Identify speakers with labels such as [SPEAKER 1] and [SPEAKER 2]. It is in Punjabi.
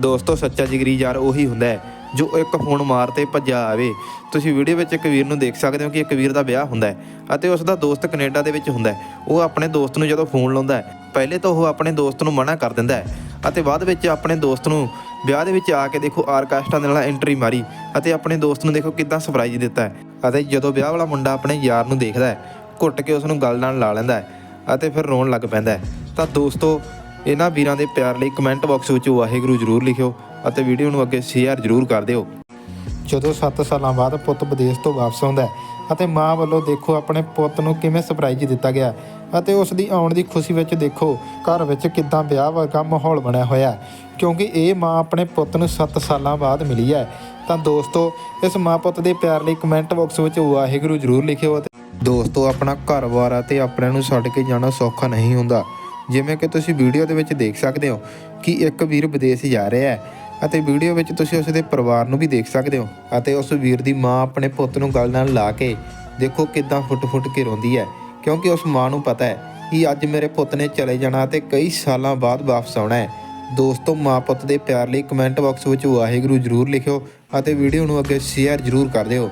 [SPEAKER 1] ਦੋਸਤੋ, ਸੱਚਾ ਜਿਗਰੀ ਯਾਰ ਉਹੀ ਹੁੰਦਾ ਹੈ, ਜੋ ਇੱਕ ਫੋਨ ਮਾਰ ਤੇ ਭੱਜਾ ਆਵੇ। ਤੁਸੀਂ ਵੀਡੀਓ ਵਿੱਚ ਇੱਕ ਵੀਰ ਨੂੰ ਦੇਖ ਸਕਦੇ ਹੋ ਕਿ ਇੱਕ ਵੀਰ ਦਾ ਵਿਆਹ ਹੁੰਦਾ ਹੈ ਅਤੇ ਉਸ ਦਾ ਦੋਸਤ ਕੈਨੇਡਾ ਦੇ ਵਿੱਚ ਹੁੰਦਾ ਹੈ। ਉਹ ਆਪਣੇ ਦੋਸਤ ਨੂੰ ਜਦੋਂ ਫੋਨ ਲਾਉਂਦਾ ਹੈ, ਪਹਿਲੇ ਤਾਂ ਉਹ ਆਪਣੇ ਦੋਸਤ ਨੂੰ ਮਨਾ ਕਰ ਦਿੰਦਾ ਹੈ ਅਤੇ ਬਾਅਦ ਵਿੱਚ ਆਪਣੇ ਦੋਸਤ ਨੂੰ ਵਿਆਹ ਦੇ ਵਿੱਚ ਆ ਕੇ ਦੇਖੋ ਆਰਕੈਸਟਰਾ ਦੇ ਨਾਲ ਐਂਟਰੀ ਮਾਰੀ ਅਤੇ ਆਪਣੇ ਦੋਸਤ ਨੂੰ ਦੇਖੋ ਕਿੱਦਾਂ ਸਰਪ੍ਰਾਈਜ਼ ਦਿੱਤਾ ਹੈ ਅਤੇ ਜਦੋਂ ਵਿਆਹ ਵਾਲਾ ਮੁੰਡਾ ਆਪਣੇ ਯਾਰ ਨੂੰ ਦੇਖਦਾ ਹੈ, ਘੁੱਟ ਕੇ ਉਸ ਨੂੰ ਗਲ ਨਾਲ ਲਾ ਲੈਂਦਾ ਹੈ ਅਤੇ ਫਿਰ ਰੋਣ ਲੱਗ ਪੈਂਦਾ ਹੈ। ਤਾਂ ਦੋਸਤੋ ਇਹਨਾਂ ਵੀਰਾਂ ਦੇ ਪਿਆਰ ਲਈ ਕਮੈਂਟ ਬਾਕਸ ਵਿੱਚ ਵਾਹਿਗੁਰੂ ਜ਼ਰੂਰ ਲਿਖਿਓ ਅਤੇ ਵੀਡੀਓ ਨੂੰ ਅੱਗੇ ਸ਼ੇਅਰ ਜ਼ਰੂਰ ਕਰ ਦਿਓ।
[SPEAKER 2] ਜਦੋਂ 7 ਸਾਲਾਂ ਬਾਅਦ ਪੁੱਤ ਵਿਦੇਸ਼ ਤੋਂ ਵਾਪਸ ਆਉਂਦਾ ਅਤੇ ਮਾਂ ਵੱਲੋਂ ਦੇਖੋ ਆਪਣੇ ਪੁੱਤ ਨੂੰ ਕਿਵੇਂ ਸਰਪ੍ਰਾਈਜ਼ ਦਿੱਤਾ ਗਿਆ ਅਤੇ ਉਸ ਦੀ ਆਉਣ ਦੀ ਖੁਸ਼ੀ ਵਿੱਚ ਦੇਖੋ ਘਰ ਵਿੱਚ ਕਿੱਦਾਂ ਵਿਆਹ ਵਰਗਾ ਮਾਹੌਲ ਬਣਿਆ ਹੋਇਆ ਕਿਉਂਕਿ ਇਹ ਮਾਂ ਆਪਣੇ ਪੁੱਤ ਨੂੰ 7 ਸਾਲਾਂ ਬਾਅਦ ਮਿਲੀ ਹੈ। ਤਾਂ ਦੋਸਤੋ, ਇਸ ਮਾਂ ਪੁੱਤ ਦੇ ਪਿਆਰ ਲਈ ਕਮੈਂਟ ਬਾਕਸ ਵਿੱਚ ਵਾਹਿਗੁਰੂ ਜ਼ਰੂਰ ਲਿਖਿਓ ਅਤੇ ਦੋਸਤੋ, ਆਪਣਾ ਘਰ-ਬਾਰ ਅਤੇ ਆਪਣਿਆਂ ਨੂੰ ਛੱਡ ਕੇ ਜਾਣਾ ਸੌਖਾ ਨਹੀਂ ਹੁੰਦਾ। ਜਿਵੇਂ ਕਿ ਤੁਸੀਂ ਵੀਡੀਓ ਦੇ ਵਿੱਚ ਦੇਖ ਸਕਦੇ ਹੋ ਕਿ ਇੱਕ ਵੀਰ ਵਿਦੇਸ਼ ਜਾ ਰਿਹਾ ਹੈ ਅਤੇ ਵੀਡੀਓ ਵਿੱਚ ਤੁਸੀਂ ਉਸ ਦੇ ਪਰਿਵਾਰ ਨੂੰ ਵੀ ਦੇਖ ਸਕਦੇ ਹੋ ਅਤੇ ਉਸ ਵੀਰ ਦੀ ਮਾਂ ਆਪਣੇ ਪੁੱਤ ਨੂੰ ਗਲ ਨਾਲ ਲਾ ਕੇ ਦੇਖੋ ਕਿਦਾਂ ਫੁੱਟ-ਫੁੱਟ ਕੇ ਰੋਂਦੀ ਹੈ, ਕਿਉਂਕਿ ਉਸ ਮਾਂ ਨੂੰ ਪਤਾ ਹੈ ਕਿ ਅੱਜ ਮੇਰੇ ਪੁੱਤ ਨੇ ਚਲੇ ਜਾਣਾ ਤੇ ਕਈ ਸਾਲਾਂ ਬਾਅਦ ਵਾਪਸ ਆਉਣਾ ਹੈ। ਦੋਸਤੋ ਮਾਂ ਪੁੱਤ ਦੇ ਪਿਆਰ ਲਈ ਕਮੈਂਟ ਬਾਕਸ ਵਿੱਚ ਵਾਹਿਗੁਰੂ ਜ਼ਰੂਰ ਲਿਖਿਓ ਅਤੇ ਵੀਡੀਓ ਨੂੰ ਅੱਗੇ ਸ਼ੇਅਰ ਜ਼ਰੂਰ ਕਰ ਦਿਓ।